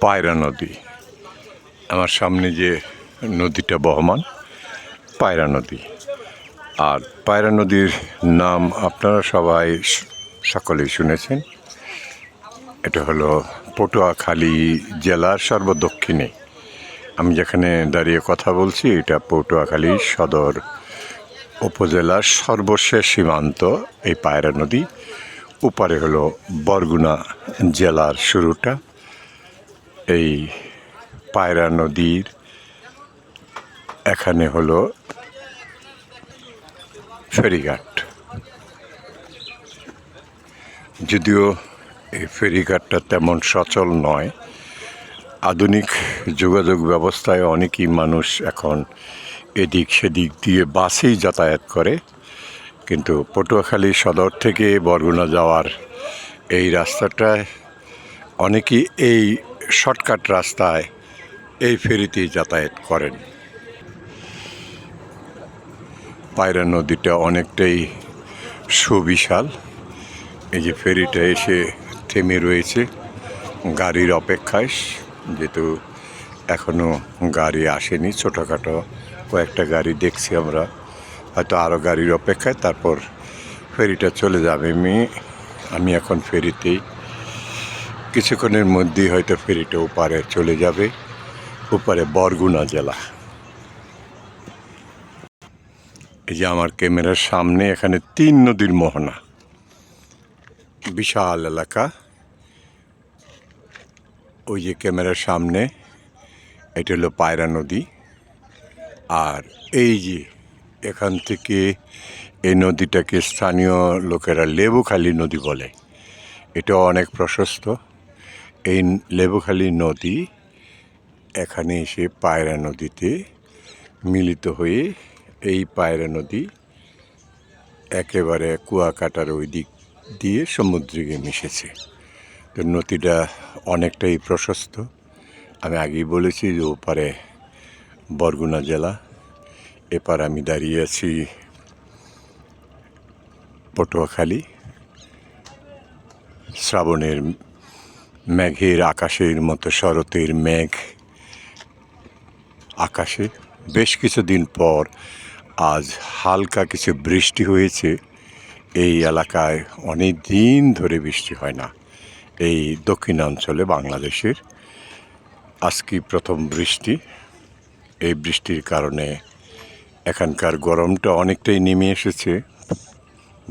পায়রা নদী। আমার সামনে যে নদীটা বহমান, পায়রা নদী। আর পায়রা নদীর নাম আপনারা সবাই সকলেই শুনেছেন। এটা হলো পটুয়াখালী জেলার সর্বদক্ষিণে। আমি যেখানে দাঁড়িয়ে কথা বলছি, এটা পটুয়াখালী সদর উপজেলার সর্বশেষ সীমান্ত, এই পায়রা নদী। উপারে হলো বরগুনা জেলার শুরুটা। এই পায়রা নদীর এখানে হলো ফেরিঘাট। যদিও এই ফেরিঘাটটা তেমন সচল নয়, আধুনিক যোগাযোগ ব্যবস্থায় অনেকই মানুষ এখন এদিক সেদিক দিয়ে বাসেই যাতায়াত করে, কিন্তু পটুয়াখালী সদর থেকে বরগুনা যাওয়ার এই রাস্তাটায় অনেকেই এই শর্টকাট রাস্তায় এই ফেরিতেই যাতায়াত করেন। পায়রা নদীটা অনেকটাই সুবিশাল। এই যে ফেরিটা এসে থেমে রয়েছে গাড়ির অপেক্ষায়, যেহেতু এখনও গাড়ি আসেনি, ছোটোখাটো কয়েকটা গাড়ি দেখছি আমরা। হয়তো আরও গাড়ির অপেক্ষায়, তারপর ফেরিটা চলে যাবে। আমি আমি এখন ফেরিতেই কিছুক্ষণের মধ্যেই হয়তো ফেরিটা ওপারে চলে যাবে, ওপারে বরগুনা জেলা। এই যে আমার ক্যামেরার সামনে এখানে তিন নদীর মোহনা। বিশাল এলাকা। ওই যে ক্যামেরার সামনে, এটা হলো পায়রা নদী। আর এই যে এখান থেকে এই নদীটাকে স্থানীয় লোকেরা লেবুখালী নদী বলে। এটা অনেক প্রশস্ত। এই লেবুখালী নদী এখানে এসে পায়রা নদীতে মিলিত হয়ে এই পায়রা নদী একেবারে কুয়াকাটার ওই দিক দিয়ে সমুদ্রে মিশেছে। তো নদীটা অনেকটাই প্রশস্ত। আমি আগেই বলেছি যে ওপারে বরগুনা জেলা, এপার আমি দাঁড়িয়ে আছি পটুয়াখালী। শ্রাবণের মেঘের আকাশের মতো শরতের মেঘ। আকাশে বেশ কিছুদিন পর আজ হালকা কিছু বৃষ্টি হয়েছে। এই এলাকায় অনেক দিন ধরে বৃষ্টি হয় না। এই দক্ষিণাঞ্চলে বাংলাদেশের আজকে প্রথম বৃষ্টি। এই বৃষ্টির কারণে এখানকার গরমটা অনেকটাই নেমে এসেছে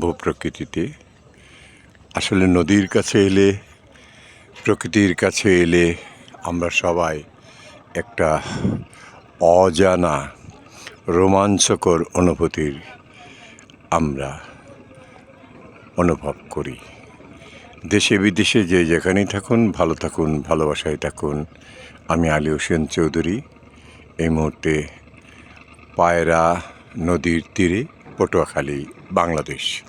ভূপ্রকৃতিতে। আসলে নদীর কাছে এলে প্রকৃতির কাছে এলে আমরা সবাই একটা অজানা রোমাঞ্চকর অনুভূতির আমরা অনুভব করি। দেশে বিদেশে যে যেখানেই থাকুন, ভালো থাকুন, ভালোবাসায় থাকুন। আমি আলী হোসেন চৌধুরী। এই মুহূর্তে পায়রা নদীর তীরে, পটুয়াখালী, বাংলাদেশ।